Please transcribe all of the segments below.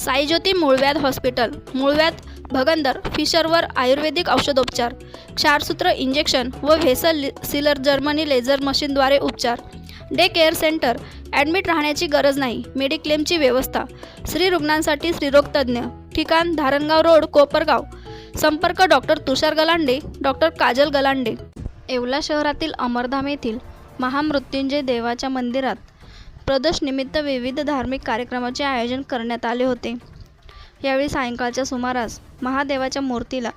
साईज्योती मूळव्याध हॉस्पिटल मूळव्याध भगंदर फिशरवर आयुर्वेदिक औषधोपचार क्षारसूत्र इंजेक्शन व व्हेसल सिलर जर्मनी लेझर मशीनद्वारे उपचार. डे केअर सेंटर ॲडमिट राहण्याची गरज नाही मेडिक्लेमची व्यवस्था. स्त्री रुग्णांसाठी स्त्रीरोगतज्ञ ठिकाण धारणगाव रोड कोपरगाव. संपर्क डॉक्टर तुषार गलांडे डॉक्टर काजल गलांडे. येवला शहरातील अमरधाम येथील महामृत्युंजय देवाच्या मंदिरात प्रदोषनिमित्त विविध धार्मिक कार्यक्रमाचे आयोजन करण्यात आले होते. यावेळी सायंकाळच्या सुमारास महादेवाच्या मूर्तीला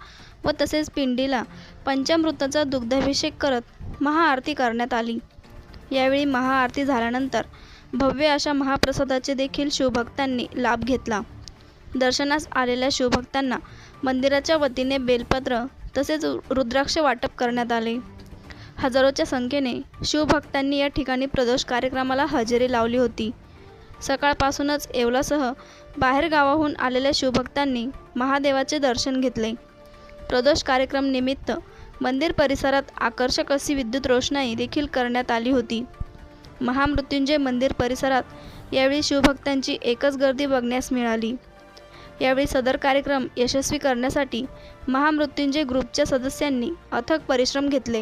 व तसेच पिंडीला पंचामृताचा दुग्धाभिषेक करत महाआरती करण्यात आली. यावेळी महाआरती झाल्यानंतर भव्य अशा महाप्रसादाचे देखील शिवभक्तांनी लाभ घेतला. दर्शनास आलेल्या शिवभक्तांना मंदिराच्या वतीने बेलपत्र तसेच रुद्राक्ष वाटप करण्यात आले. हजारोच्या संख्येने शिवभक्तांनी या ठिकाणी प्रदोष कार्यक्रमाला हजेरी लावली होती. सकाळपासूनच येवलासह बाहेर गावाहून आलेल्या शिवभक्तांनी महादेवाचे दर्शन घेतले. प्रदोष कार्यक्रम निमित्त मंदिर परिसरात आकर्षक अशी विद्युत रोषणाई देखील करण्यात आली होती. महामृत्युंजय मंदिर परिसरात यावेळी शिवभक्तांची एकच गर्दी बघण्यास मिळाली. यावेळी सदर कार्यक्रम यशस्वी करण्यासाठी महामृत्युंजय ग्रुपच्या सदस्यांनी अथक परिश्रम घेतले.